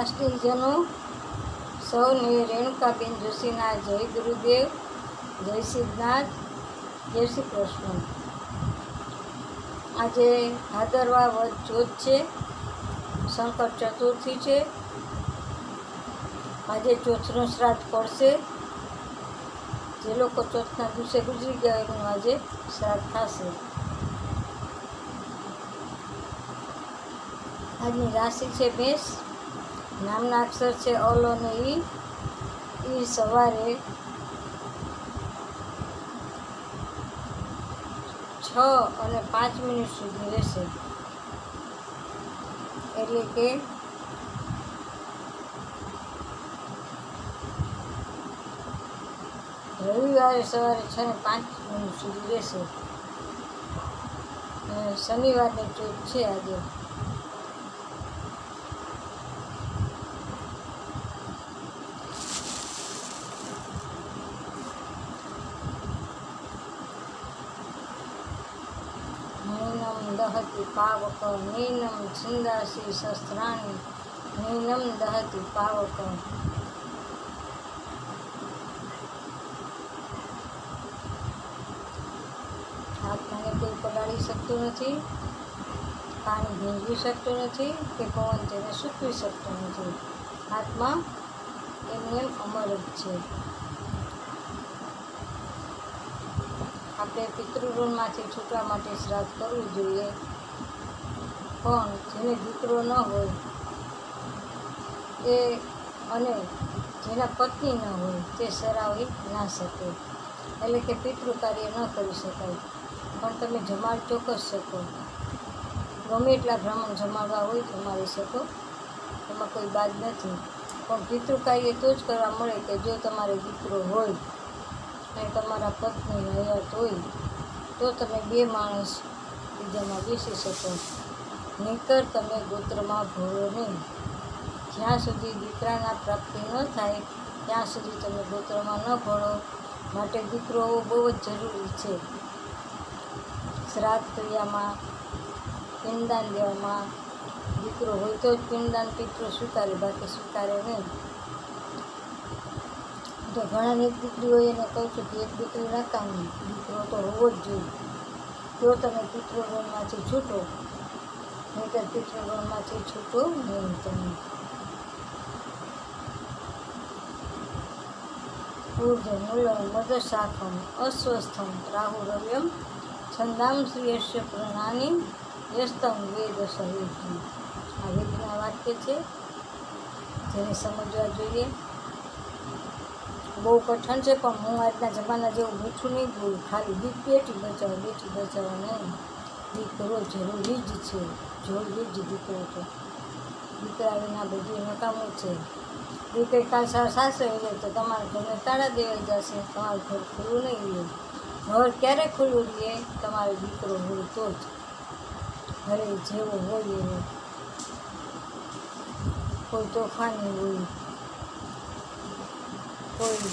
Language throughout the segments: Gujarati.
રાષ્ટ્રીયજનો સૌને રેણુકાબેન જોશીના જય ગુરુદેવ, જય સિદ્ધનાથ જય શ્રી કૃષ્ણ. આજે ભાદરવા વધ જોત છે સંકટ ચતુર્થી છે. આજે ચોથનું શ્રાદ્ધ પડશે. જે લોકો ચોથના દિવસે ગુજરી ગયા એનું આજે શ્રાદ્ધ થશે. આજની રાશિ છે મેષ. નામના અક્ષર છે ઓલો ને ઈ. ઈ સવારે છ અને પાંચ મિનિટ સુધી રહેશે. એટલે કે રવિવારે સવારે છ ને પાંચ મિનિટ સુધી રહેશે. શનિવારની ચોથ છે આજે. નૈનમ દહતિ પાવક નૈનમ છિંદાસી શસ્ત્રાણી નૈનમ દહતિ પાવક આત્માને કોઈ પગાડી શકતું નથી, પાણી ભીંજવી શકતું નથી, કે પવન તેને સૂકવી શકતો નથી. આત્મા એમને અમર જ છે. આપણે પિતૃઋણમાંથી છૂટવા માટે શ્રાદ્ધ કરવું જોઈએ. પણ જેને દીકરો ન હોય, એ અને જેના પત્ની ન હોય, તે સરાવી ના શકે. એટલે કે પિતૃ કાર્ય ન કરી શકાય. પણ તમે જમાડ ચોક્કસ શકો. ગમે એટલા બ્રાહ્મણ જમાડવા હોય, જમાડી શકો. એમાં કોઈ બાદ નથી. પણ પિતૃ કાર્ય તો જ કરવા મળે કે જો તમારે દીકરો હોય અને તમારા પત્ની હયાત હોય, તો તમે બે માણસ બીજામાં બેસી શકો. નહીંતર તમે ગોત્રમાં ભળો નહીં. જ્યાં સુધી દીકરાના પ્રાપ્તિ ન થાય, ત્યાં સુધી તમે ગોત્રમાં ન ભળો માટે દીકરો હોવો બહુ જ જરૂરી છે. શ્રાદ્ધ ક્રિયામાં પિંડદાન દેવામાં દીકરો હોય તો જ પિંડદાન પિતૃ સ્વીકારે, બાકી સ્વીકારે નહીં. તો ઘણાની એક દીકરી હોય એને કહું છું કે એક દીકરી નકામી, દીકરો તો હોવો જ જોઈએ. જો તમે પિતૃગણમાંથી છૂટો, નહીંતર પિતૃગણમાંથી છૂટો નહીં તમે. ઊર્ધમૂલમ મદશાખમ અસ્વસ્થમ રાહુરવ્યમ છંદામ શ્રીયસ્ય પ્રણાની, વ્યસ્તમ વેદ સહિતમ આ વેદના વાક્ય છે, જેને સમજવા જોઈએ. બહુ કઠણ છે, પણ હું આજના જમાના જેવું મીઠું નહીં બોલું. ખાલી દીક બેટી બચાવો બેટી બચાવો નહીં દીકરો જરૂરી જ છે, જરૂરી જ દીકરો છે. દીકરા વિના બધું નકામું છે. દીકરી કાલ સાસરે જાય તો તમારા ઘરને તાળા દેવાઈ જશે, તમારું ઘર ખુલ્લું નહીં રહે. ઘર ક્યારે ખુલ્લું લે તમારો દીકરો હોય તો જ. ઘરે જેવો હોય એવો. કોઈ તોફાની હોય. કોઈ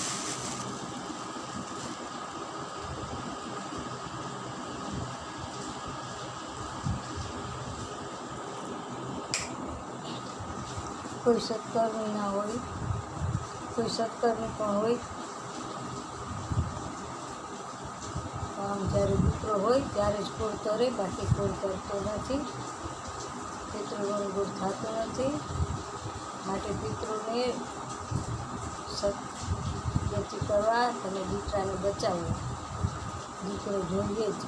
કોઈ સત્તરની ના હોય, કોઈ સત્તરની પણ હોય. આમ જ્યારે દીકરો હોય ત્યારે જ કુળ તરે, બાકી કોળ તરતો નથી. પિતૃગુણ ગુણ થતો નથી. માટે પિતૃને સત્યથી કરવા અને દીકરાને બચાવો દીકરો જોઈએ જ.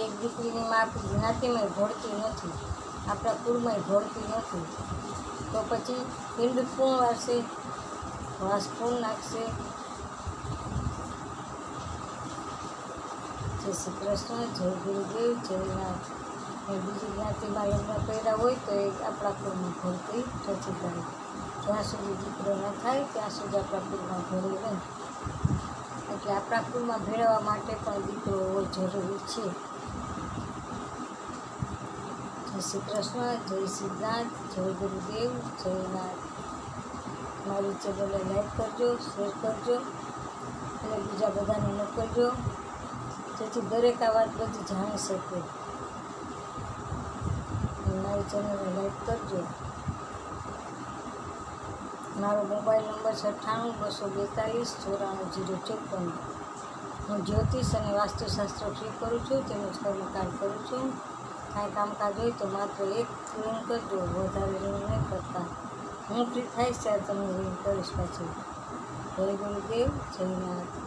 એક દીકરીની માં આપણી જ્ઞાતિમાં ભળતી નથી. આપણા કુળમાં ભળતી નથી. તો પછી પિંડ કોણ વારશે? વાસ કોણ નાખશે? જય શ્રી કૃષ્ણ જય ગુરુદેવ જયનાથ બીજી જ્ઞાતિમાં લગ્ન કર્યા હોય તો એ આપણા કુળમાં ભરતી નથી. થાય જ્યાં સુધી દીકરો ન થાય, ત્યાં સુધી આપણા કુળમાં ભરે નહીં એટલે આપણા કુળમાં ભેળવવા માટે પણ દીકરો હોવો જરૂરી છે. જય શ્રી કૃષ્ણ, જય સિદ્ધાર્થ જય ગુરુદેવ, જય નાથ. મારી ચેનલને લાઈક કરજો, શેર કરજો, અને બીજા બધાને મોકલજો જેથી દરેક આ વાત બધી જાણી શકે. મારી ચેનલને લાઈક કરજો. મારો મોબાઈલ નંબર છે અઠ્ઠાણું, બસો બેતાલીસ, ચોરાણું, જીરો ચોપન હું જ્યોતિષ અને વાસ્તુશાસ્ત્ર ફ્રી કરું છું તેમજ કર્મકાંડ કરું છું. કાંઈ કામકાજ હોય તો માત્ર એક રિંગ કરજો, વધારે રિંગ નહીં કરતા. હું ફ્રી થઈશ ત્યારે તમને રિંગ કરીશ પાછી. જય ગુરુદેવ, જય નાથ